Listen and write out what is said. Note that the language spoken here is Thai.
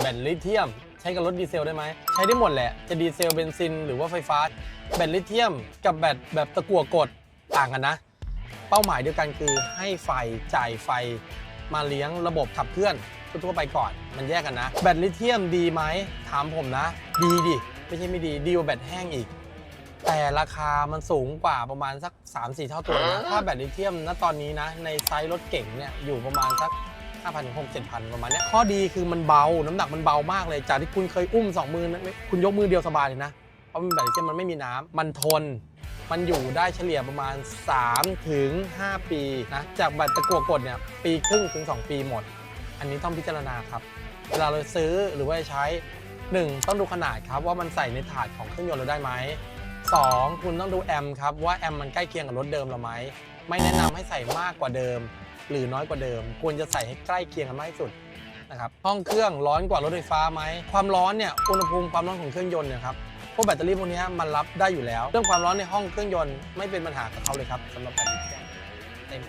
แบตลิเธียม ใช้กับรถดีเซลได้ไหม ใช้ได้หมดแหละ จะดีเซลเบนซินหรือว่าไฟฟ้า แบตลิเธียม กับแบตแบบตะกั่วกดต่างกันนะ เป้าหมายเดียวกันคือให้ไฟจ่ายไฟมาเลี้ยงระบบขับเคลื่อนทั่วไปก่อนมันแยกกันนะ แบตลิเธียมดีไหมถามผมนะ ดีดิ ไม่ใช่ไม่ดี ดีกว่าแบตแห้งอีก แต่ราคามันสูงกว่าประมาณสัก 3-4 เท่าตัวนะ ถ้าแบตลิเธียมณตอนนี้นะ ในไซส์รถเก่งเนี่ยอยู่ประมาณสัก 5,000ถึง6 7,000 ประมาณเนี้ยข้อดีคือมันเบา น้ำหนักมันเบามากเลย จากที่คุณเคยอุ้ม 2 มือนะคุณยกมือเดียวสบายเลยนะ เพราะมันแบตลิเธียมมันไม่มีน้ำมันทน มันอยู่ได้เฉลี่ยประมาณ 3 ถึง 5 ปีนะ จากแบตตะกัวกดเนี่ยปีครึ่งถึง 2 ปีหมด อันนี้ต้องพิจารณาครับ เวลาเราซื้อหรือว่าใช้ 1 ต้องดูขนาดครับว่ามันใส่ในถาดของเครื่องยนต์เราได้ไหม 2 คุณต้องดูแอมครับว่าแอมมันใกล้เคียงกับรถเดิมเราไหมไม่แนะนำให้ใส่มากกว่าเดิม หรือน้อยกว่าเดิม ควรจะใส่ให้ใกล้เคียงกันมากที่สุดนะครับห้องเครื่องร้อนกว่ารถไฟฟ้าไหมความร้อนเนี่ยอุณหภูมิความร้อนของเครื่องยนต์เนี่ยครับพวกแบตเตอรี่พวกนี้มันรับได้อยู่แล้ว เรื่องความร้อนในห้องเครื่องยนต์ไม่เป็นปัญหากับเขาเลยครับสำหรับแบตเตอรี่เต็ม